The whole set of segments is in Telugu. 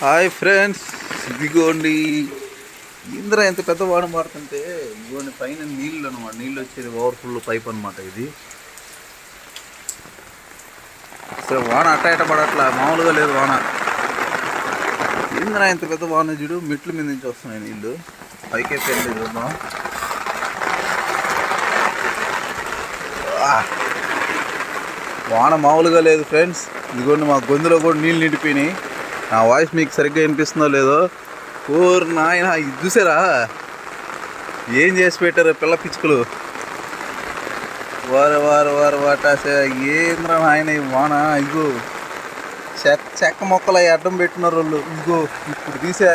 హాయ్ ఫ్రెండ్స్ ఇదిగోండి. ఇంద్ర ఎంత పెద్ద వాన పడుతుంటే ఇదిగోండి పైన నీళ్ళు అనమాట నీళ్ళు వచ్చేది ఓవర్ఫుల్ పైప్ అనమాట ఇది. అసలు వాన అట్ట ఇట పడట్లా మామూలుగా లేదు వాన. ఇంద్ర ఎంత పెద్ద వాన చూడు మెట్ల మీద నుంచి వస్తున్నాయి నీళ్ళు. పైకే పెళ్ళి చూద్దాం. వాన మామూలుగా లేదు ఫ్రెండ్స్. ఇదిగోండి మా గొంతులో కూడా నీళ్ళు నిండిపోయినాయి. నా వాయిస్ మీకు సరిగ్గా వినిపిస్తుందో లేదో? ఓర్ నాయన ఇది చూసారా? ఏం చేసి పెట్టారు పిల్ల పిచ్చుకలు? వారు వారు వారు వాటాసే ఏంద్రా నాయన వాన? ఇగో చెక్క చెక్క మొక్కలు అవి అడ్డం పెట్టినారు వాళ్ళు. ఇగో ఇప్పుడు తీసా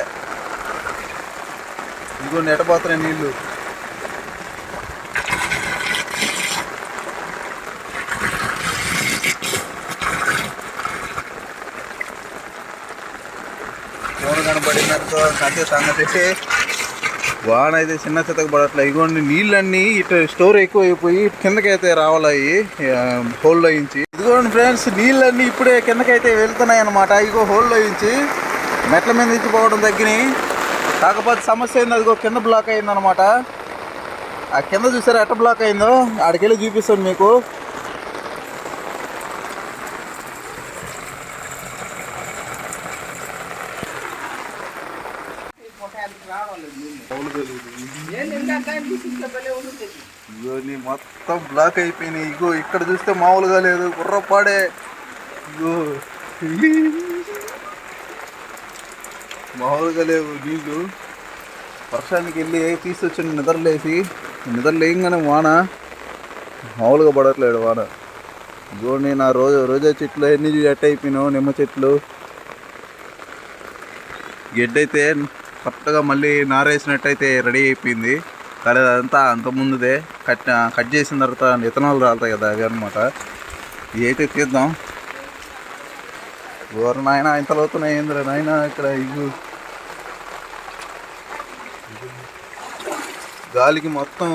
ఇగో నెట్టపోతున్నాయి నీళ్ళు ఫోన్ కనబడినట్టు కథ సంగతి వాన అయితే చిన్న చితక పడట్లే. ఇగోండి నీళ్ళన్నీ ఇటు స్టోర్ ఎక్కువ అయిపోయి కిందకైతే రావాలయ్యి హోల్లో ఇంచి ఇదిగోండి ఫ్రెండ్స్ నీళ్ళన్నీ ఇప్పుడే కిందకైతే వెళ్తున్నాయి అనమాట ఇగో హోల్లో ఇంచి మెట్ల మీద నుంచి పోవడం తగ్గినాయి. కాకపోతే సమస్య అయింది అదిగో కింద బ్లాక్ అయిందనమాట ఆ కింద చూసారా ఎట్ట బ్లాక్ అయిందో? ఆడికెళ్ళి చూపిస్తాను మీకు. ఇగో నీ మొత్తం బ్లాక్ అయిపోయినాయి. ఇగో ఇక్కడ చూస్తే మామూలుగా లేదు. కుర్రపాడే ఇగో. మామూలుగా లేవు నీళ్ళు. వర్షానికి వెళ్ళి తీసుకొచ్చిన నిద్రలేసి నిద్రలేయంగానే వాన. మామూలుగా పడట్లేడు వాన. ఇగో నేను ఆ రోజు రోజా చెట్లు అన్ని ఎట్ట అయిపోయినావు నిమ్మ చెట్లు. గెడ్డైతే కరెక్ట్గా మళ్ళీ నారేసినట్టయితే రెడీ అయిపోయింది. కానీ అదంతా అంత ముందుదే. కట్ కట్ చేసిన తర్వాత విత్తనాలు రాలుతాయి కదా అవి అనమాట ఇవి అయితే తీద్దాం. ఎవరు నాయన ఇంత లోతున్నాయి ఏంద్ర నాయన ఇక్కడ ఇగు గాలికి మొత్తం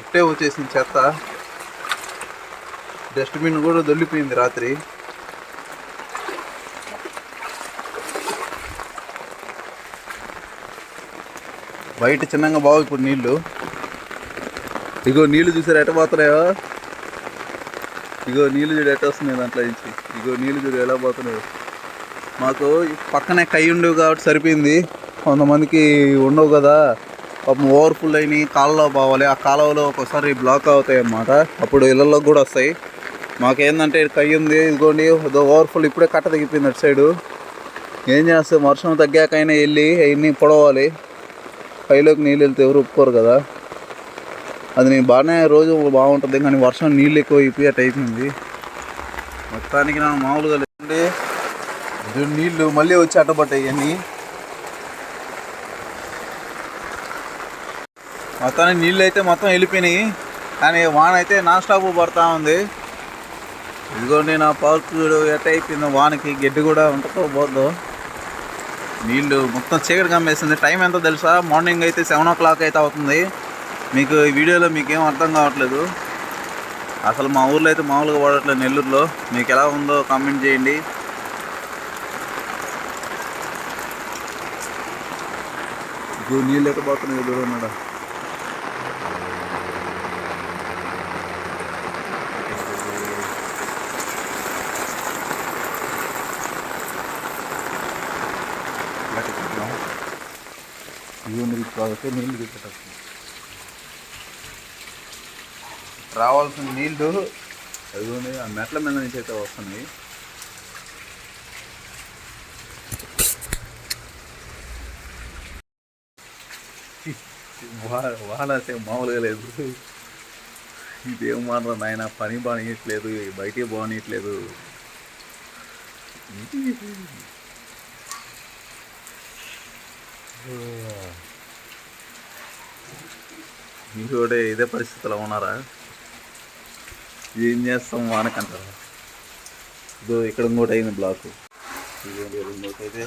ఇట్టే వచ్చేసింది చెత్త. డస్ట్బిన్ కూడా దొల్లిపోయింది రాత్రి. బయట చిన్నగా బాగు ఇప్పుడు నీళ్ళు. ఇగో నీళ్ళు చూసారు ఎట పోతున్నాయో? ఇగో నీళ్ళు చూడు ఎట వస్తున్నాయి దాంట్లో నుంచి. ఇగో నీళ్ళు చూడు ఎలా పోతున్నాయో. మాకు పక్కనే కై ఉండవు కాబట్టి సరిపోయింది. కొంతమందికి ఉండవు కదా. పాపం ఓవర్ఫుల్ అయినాయి కాలువ పోవాలి. ఆ కాలువలో ఒకసారి బ్లాక్ అవుతాయి అన్నమాట అప్పుడు ఇళ్ళల్లో కూడా వస్తాయి. మాకేందంటే కై ఉంది ఇదిగోండి ఓవర్ఫుల్ ఇప్పుడే కట్ట తగ్గిపోయింది అటు సైడు. ఏం చేస్తాం వర్షం తగ్గాకైనా వెళ్ళి అవన్నీ పొడవాలి. పైలోకి నీళ్ళు వెళ్తే ఎవరు ఒప్పుకోరు కదా. అది నేను బాగానే రోజు బాగుంటుంది కానీ వర్షం నీళ్ళు ఎక్కువ అయిపోయి అటు అయిపోయింది మొత్తానికి నా మామూలుగా లేదండి. నీళ్ళు మళ్ళీ వచ్చి అట్టబట్టాయి అన్నీ. మొత్తానికి నీళ్ళు అయితే మొత్తం వెళ్ళిపోయినాయి. కానీ వాన అయితే నాన్ స్టాప్ పడతా ఉంది. ఇదిగోండి నా పార్క్ ఎట్ట అయిపోయిందో వానకి. గడ్డి కూడా ఉంటుందో పోద్దో. నీళ్ళు మొత్తం చీకటి కమ్మేస్తుంది టైం ఎంతో తెలుసా? మార్నింగ్ అయితే సెవెన్ ఓ క్లాక్ అయితే అవుతుంది. మీకు ఈ వీడియోలో మీకు అర్థం కావట్లేదు. అసలు మా ఊర్లో అయితే మామూలుగా పడట్లేదు నెల్లూరులో. మీకు ఎలా ఉందో కామెంట్ చేయండి. నీళ్ళు ఎక్కడ పోతున్నాయి దూరం ఉన్నాడా ఇవన్నీ కాబట్టి నీళ్ళు దిగటం రావాల్సిన నీళ్ళు అదిగోండి ఆ మెట్ల మీద నుంచి అయితే వస్తున్నాయి. వా- మామూలుగా లేదు. ఇదేం మాత్రం నాయన పని బానియట్లేదు బయటే బానియట్లేదు. మీరు కూడా ఇదే పరిస్థితిలో ఉన్నారా? ఏం చేస్తాం వానకంటారా? ఇదో ఇక్కడ ఇంకోటి అయింది బ్లాక్. ఇదిగోండి ఇక్కడ ఇంకోటి అయితే?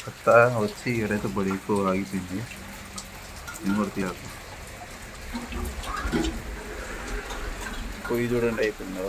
చెత్త వచ్చి ఇక్కడైతే బడి ఎక్కువ ఆగిపోయింది. ఇంకోటి తీయాలి పొయ్యి చూడండి అయిపోయిందో?